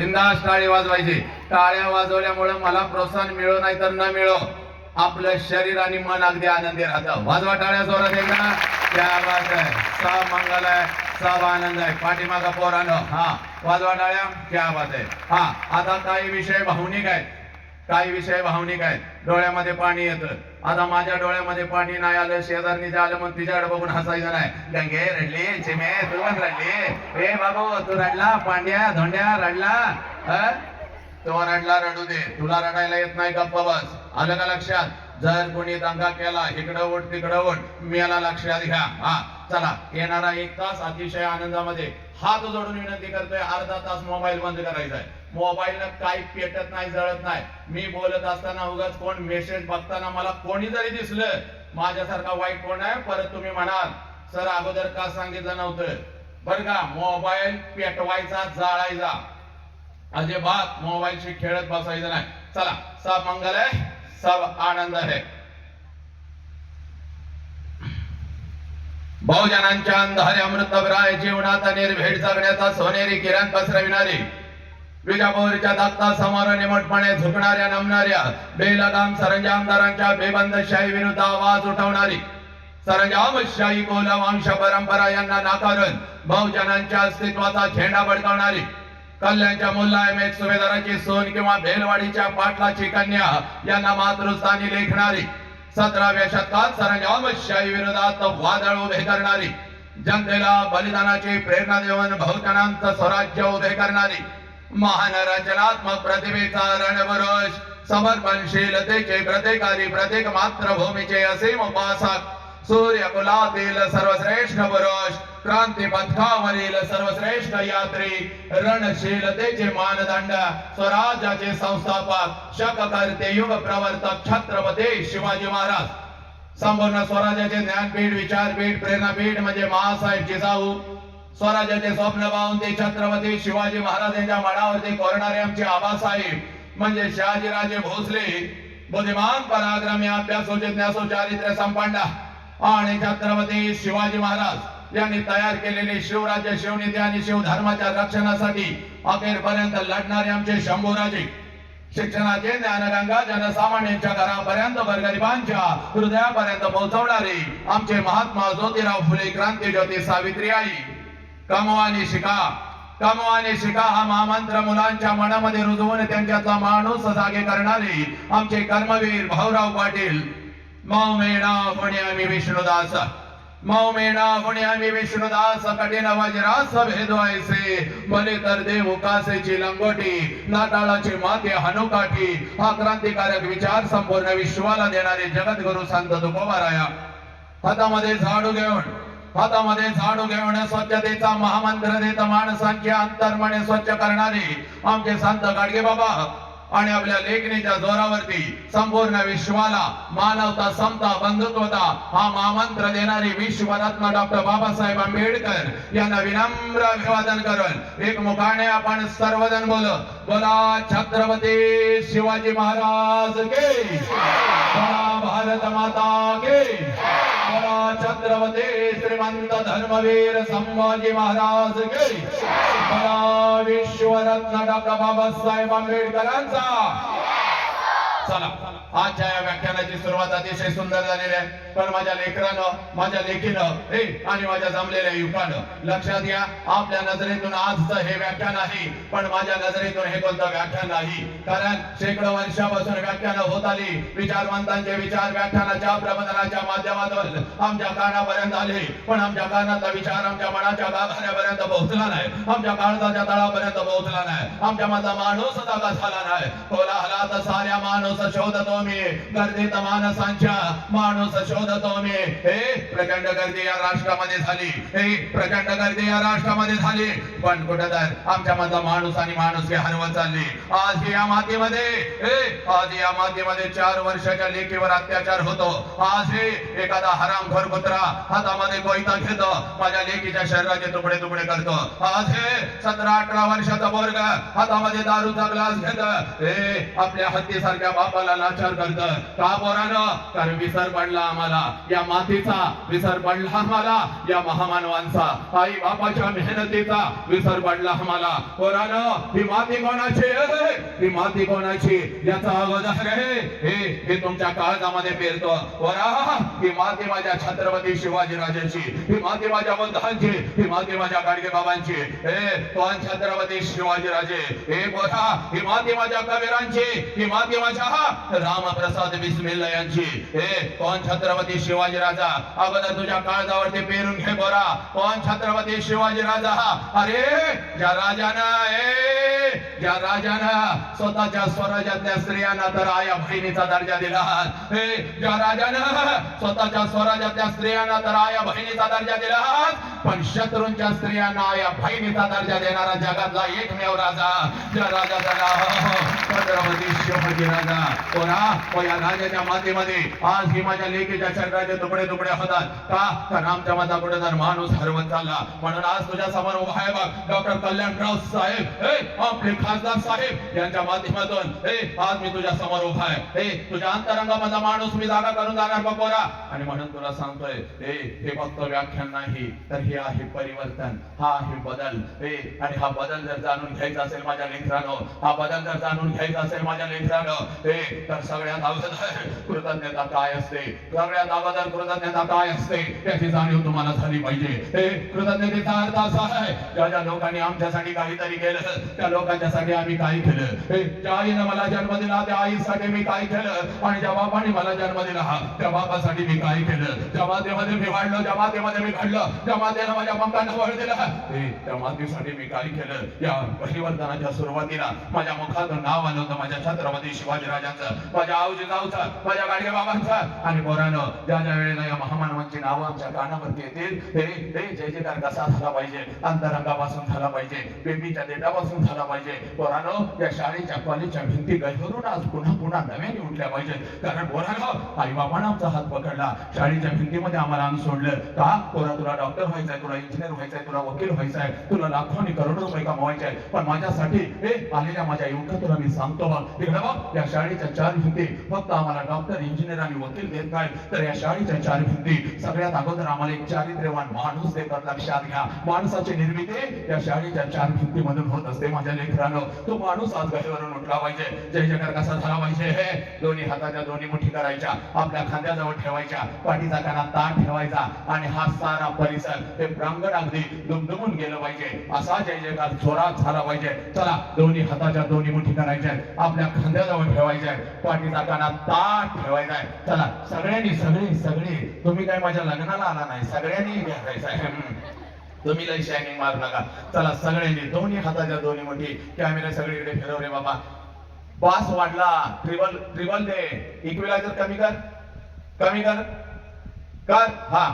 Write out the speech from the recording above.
बिंदास टाळी वाजवायची. टाळ्या वाजवल्यामुळे मला प्रोत्साहन मिळो नाही तर न मिळो. आपलं शरीर आणि मन अगदी आनंदी राहतं. वाजवा टाळ्या जोरात एकदा. त्या बात आहे सब मंगल आहे सब आनंद आहे पाठीमागा पोरानं. हा वाजवा टाळ्या. क्या बात आहे हा आता काही विषय भावनिक आहेत. काही विषय भावनिक आहेत. डोळ्यामध्ये पाणी येतं. आता माझ्या डोळ्यामध्ये पाणी नाही आलं शेजारनी आलं मग तिच्याकडे बघून हसायचं नाही. गंगे रडली चिमे तू पण रडली. ए बाबू तू रडला पांड्या धोंड्या रडला तो रडला रडू दे. तुला रडायला येत नाही गप्प बस. आलं का लक्षात? जर कोणी दंगा केला इकडं ओट तिकडं ओढ मला लक्षात घ्या. हा चला. येणारा एक तास अतिशय आनंदामध्ये हात जोडून विनंती करतोय. अर्धा तास मोबाईल बंद करायचा आहे. मोबाईलनं काही पेटत नाही जळत नाही. मी बोलत असताना उगाच कोण मेसेज बघताना मला कोणी जरी दिसलं माझ्यासारखा वाईट कोण आहे? परत तुम्ही म्हणाल सर अगोदर का सांगितलं नव्हतं? बरं का मोबाईल पेटवायचा जाळायचा. अजिबात मोबाईलशी खेळत बसायचं नाही. चला सब मंगल आहे सब आनंद आहे. बहुजनांच्या अंधारे अमृतभराय जीवनात निर्भेड जगण्याचा सोनेरी किरण पसरविणारी विजापूरच्या दत्ता समोर निमटपणे झुकणाऱ्या नमणाऱ्या बेलगाम सरंजामदारांच्या बेबंदशाही विरुद्ध आवाज उठवणारी सरंजामशाही कोलवंश परंपरा यांना नाकारून बहुजनांच्या अस्तित्वाचा झेंडा बडकावणारी कल्याणच्या मुल्ला एक सुभेदाराची सोन किंवा भेलवाडीच्या पाटलाची कन्या यांना मातृस्थानी लेखणारी सतराव्या शतकात सरंजामशाही विरोधात वादळ उभे करणारी जनतेला बलिदानाची प्रेरणा देऊन बहुजनांचं स्वराज्य उभे करणारी महान रचनात्मक प्रतिभेचा रणपुरुष समर्पणशीलतेचे प्रत्येकारी प्रत्येक मातृभूमीचे असीम उपासक सूर्य कुलातील सर्वश्रेष्ठ पुरुष क्रांती पथकावरील सर्वश्रेष्ठ यात्री रणशीलतेचे मानदंड स्वराज्याचे संस्थापक शककर्ते युग प्रवर्तक छत्रपती शिवाजी महाराज. संपूर्ण स्वराज्याचे ज्ञानपीठ विचारपीठ प्रेरणापीठ म्हणजे महासाहेब जिजाऊ. स्वराज्याचे स्वप्न पाहून ते छत्रपती शिवाजी महाराजांच्या मनावरती कोरणारे आमचे आबासाहेब म्हणजे शहाजीराजे भोसले बुद्धिमान पराक्रमी अभ्यासो जिज्ञासो चारित्र्य संपन्न आणि छत्रपती शिवाजी महाराज यांनी तयार केलेले शिवराज्य शिवनीती आणि शिवधर्माच्या रक्षणासाठी अखेरपर्यंत लढणारे आमचे शंभूराजे. शिक्षणाचे ज्ञानगंगा जनसामान्यांच्या घरापर्यंत गोरगरिबांच्या हृदयापर्यंत पोहोचवणारे आमचे महात्मा ज्योतिराव फुले क्रांती ज्योती सावित्री आई कमवानी शिका. कमवानी शिका हा महामंत्र मुलांच्या मनामध्ये रुजवून त्यांच्यातला माणूस जागे करणारे आमचे कर्मवीर भाऊराव पाटील. मौमेणा मेणा आम्ही विष्णुदास. मौमेणा होणे आम्ही विष्णुदास. कठीण वज्रास भेदवायचे भले तर देव कासेची लंगोटी नाताळाची माते हनुकाठी. हा क्रांतिकारक विचार संपूर्ण विश्वाला देणारे जगद्गुरु संत तुकोबाराया हातामध्ये झाडू घेऊन हातामध्ये झाडू घेऊन स्वच्छतेचा महामंत्र देत माणसांचे अंतर्मने स्वच्छ करणारे आमचे संत गाडगे बाबा आणि आपल्या लेखणीच्या जोरावरती संपूर्ण विश्वाला मानवता समता बंधुत्वता हा महामंत्र देणारे विश्वरत्न डॉक्टर बाबासाहेब आंबेडकर यांना विनम्र अभिवादन करून एक मुखाने आपण सर्वजण बोल बोला छत्रपती शिवाजी महाराज के बोला भारत माता के. छत्रपती श्रीमंत धर्मवीर संभाजी महाराज के बोला विश्वरत्न डॉक्टर बाबासाहेब आंबेडकरांचा चला. आजच्या या व्याख्यानाची सुरुवात अतिशय सुंदर झालेली आहे. पण माझ्या लेकरानं माझ्या लेखीनं हे आणि माझ्या जमलेल्या युवकानं लक्षात घ्या आपल्या नजरेतून आजचं हे व्याख्यान आहे. पण माझ्या नजरेतून हे कोणतं व्याख्यान नाही. कारण शेकडो वर्षापासून व्याख्यानं होत आली. विचारवंतांचे विचार व्याख्यानाच्या प्रबंधनाच्या माध्यमातून आमच्या कानापर्यंत आले. पण आमच्या कानाचा विचार आमच्या मनाच्या गाभाऱ्यापर्यंत पोहोचला नाही. आमच्या काळजाच्या तळापर्यंत पोहोचला नाही. आमच्या माझा माणूस जागा झाला नाही. कोलाहलात साऱ्या माणूस शोधतो मी. गर्दीत माणसांच्या माणूस शोधतो मी. हे प्रचंड गर्दी या राष्ट्रामध्ये झाली. प्रचंड गर्दी या राष्ट्रामध्ये झाली. पण कुठं तर आमच्या मधला माणूस आणि माणूस हे हरवत चालली. आज या मातीमध्ये आज या मातीमध्ये चार वर्षाच्या लेकीवर अत्याचार होतो. आज हे एखादा हरामखोर कुत्रा हातामध्ये कोयता घेतो माझ्या लेकीच्या शरीराचे तुकडे तुकडे करतो. आज हे सतरा अठरा वर्षाचा वर्ग हातामध्ये दारूचा ग्लास घेत. हे आपल्या हत्तीसारख्या बापाला लाचार करत. का बोरानं कारण विसर पडला आम्हाला. या मातीचा विसर पडला आम्हाला. या मानवांचा आई बापाच्या मेहनतीचा विसर पडला आम्हाला. पोरानं ही माती कोणाची? ही माती कोणाची? याचा अगोदर आहे. हे हे तुमच्या काळजामध्ये पेरतो. वरा ही माती माझ्या छत्रपती शिवाजी राजाची ही माती माझ्या बुद्धांची ही माती माझ्या गाडगे बाबांची हे पण छत्रपती शिवाजी राजे हे पोरा ही माती माझ्या कबीरांची ही माती माझ्या रामप्रसाद बिस्मिल्ला यांची हे कोण छत्रपती शिवाजी राजा अगोदर तुझ्या काळजावरती पेरून घे बोरा कोण छत्रपती शिवाजी राजा. अरे ज्या राजानं ए ज्या राजानं स्वतःच्या स्वराज्यातल्या स्त्रियांना तर आया बहिणीचा दर्जा दिला. हे ज्या राजानं स्वतःच्या स्वराज्यातल्या स्त्रियांना तर आया बहिणीचा दर्जा दिला. पण शत्रूंच्या स्त्रियांना या बहिणीचा दर्जा देणारा जगातला एकमेव राजा. ज्या राजाचं नाव छत्रपती शिवाजी राजा. कोणा? व या राजाच्या मातीमध्ये? आज ही माझ्या लेकीच्या शरीराचे तुकडे तुकडे होतात. का? तर आमच्या माझा कुठे तर माणूस हरवत चालला. म्हणून आज तुझ्या समोर उभा आहे बघ. डॉक्टर कल्याणराव साहेब. हे आपले खासदार साहेब यांच्या माध्यमातून. हे आज मी तुझ्या समोर उभा आहे. हे तुझ्या अंतरंगामधला माणूस मी जागा करून जाणार बपोरा आणि म्हणून तुला सांगतोय हे फक्त व्याख्यान नाही तर हे आहे परिवर्तन हा आहे बदल. हे आणि हा बदल जर जाणून घ्यायचा असेल माझ्या लेकरानो हा बदल जर जाणून घ्यायचा असेल माझ्या लेकरानो हे तर सगळ्यात अगोदर कृतज्ञता काय असते? सगळ्यात अगोदर कृतज्ञता काय असते? त्याची जाणीव तुम्हाला झाली पाहिजे. हे कृतज्ञतेचा अर्थ असा आहे ज्या ज्या लोकांनी आमच्यासाठी काहीतरी केलं त्या लोकांच्यासाठी आम्ही काय केलं? हे ज्या आईनं मला जन्म दिला त्या आईसाठी मी काय केलं? आणि ज्या बापाने मला जन्म दिला त्या बापासाठी मी काय केलं? ज्या मातेमध्ये मी वाढलो ज्या मातेमध्ये मी घडलं ज्या त्याला माझ्या पंखांना वळ दिला. हे त्या मातेसाठी मी काय केलं? या परिवर्तनाच्या सुरुवातीला माझ्या मुखातून नाव आलं होतं माझ्या छत्रपती शिवाजी राजांचं माझ्या आऊजी जाऊचं माझ्या गाडगे बाबांचं. आणि पोरानं ज्या ज्या वेळेला या महामानवांची नावं आमच्या कानावरती येतील हे हे जय जयकार कसा झाला पाहिजे? अंतरंगापासून झाला पाहिजे बेबीच्या देटापासून झाला पाहिजे. पोरानं या शाळेच्या कॉलेजच्या भिंती गहिरून आज पुन्हा पुन्हा नव्याने उठल्या पाहिजे कारण पोरानं आई बाबानं आमचा हात पकडला. शाळेच्या भिंतीमध्ये आम्हाला आम्ही सोडलं. का? पोरा तुला डॉक्टर व्हायचं व्हायचंय तुला इंजिनियर व्हायचंय तुला वकील व्हायचंय तुला लाखोनी करोडो रुपये कमवायचे आहे पण माझ्यासाठी हे आलेल्या माझ्या एवढं तुला मी सांगतो बघ. इकडे बघ या शाळेच्या चार भिंती. फक्त आम्हाला डॉक्टर इंजिनियर आणि वकील देत काय तर या शाळेच्या चार भिंती. सगळ्यात अगोदर आम्हाला एक चारित्र्यवान माणूस देतात लक्षात घ्या. माणसाची निर्मिती या शाळेच्या चार भिंतीमधून होत असते माझ्या लेकरानं. तो माणूस आज गहेवरून उठला पाहिजे. जय जयकार कसा झाला पाहिजे? हे दोन्ही हाताच्या दोन्ही मुठी करायच्या. आपल्या खांद्याजवळ ठेवायच्या. पाठीचा कानात ताण ठेवायचा. आणि हा सारा परिसर ते प्रांगण अगदी दुमदुमून गेलं पाहिजे. असा जय जयकार जोरात झाला पाहिजे. चला दोन्ही हाताच्या दोन्ही मुठी करायच्या आपल्या खांद्याजवळ ठेवायच्या पाठीचा काना ताट ठेवायचा आहे. चला सगळ्यांनी सगळे सगळे. तुम्ही काय माझ्या लग्नाला आला नाही? सगळ्यांनी घ्यायचं तुम्ही लई शायनिंग मारू नका. चला सगळ्यांनी दोन्ही हाताच्या दोन्ही मुठी. कॅमेरा सगळीकडे फिरवले बाबा. बास वाढला. ट्रिबल ट्रिबल दे. इक्विलायझर कमी कर. कमी कर. कर. हा.